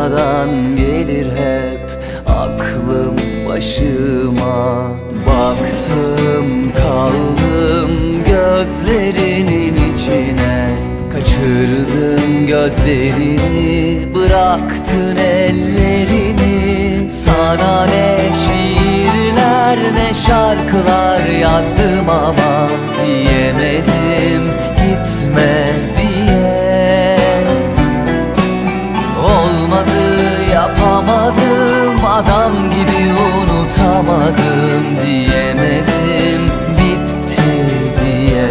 Sonradan gelir hep aklım başıma. Baktım kaldım gözlerinin içine. Kaçırdın gözlerini bıraktın ellerini. Sana ne şiirler ne şarkılar adam gibi unutamadım diyemedim bitti diye.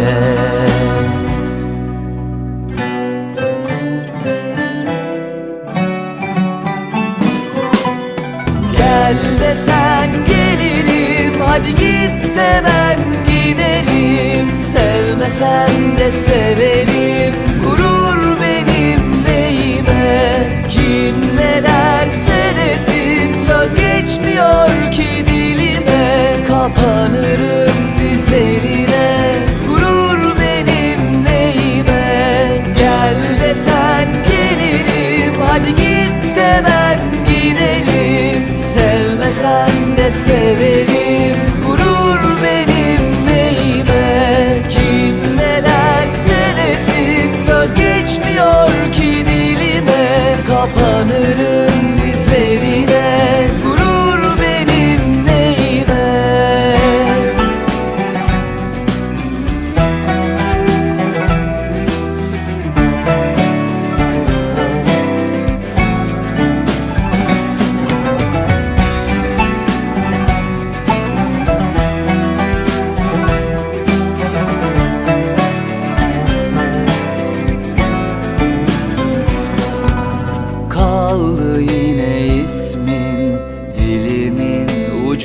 Gel desen gelirim Hadi git de ben giderim Sevmesen de severim Kapanırım dizlerine. Gurur benim neyime. Gel desen gelirim. Hadi git de ben gidelim. Sevmesen de severim. Gurur benim neyime. Kim ne derse desin. Söz geçmiyor ki dilime. Kapanırım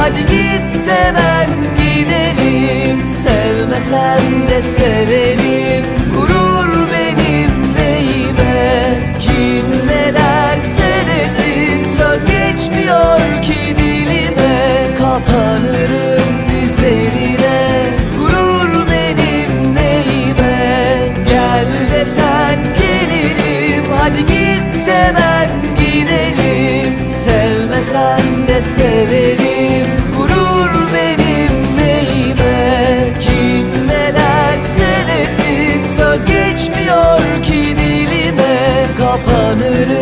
Hadi git de ben gidelim. Sevmesen de severim derse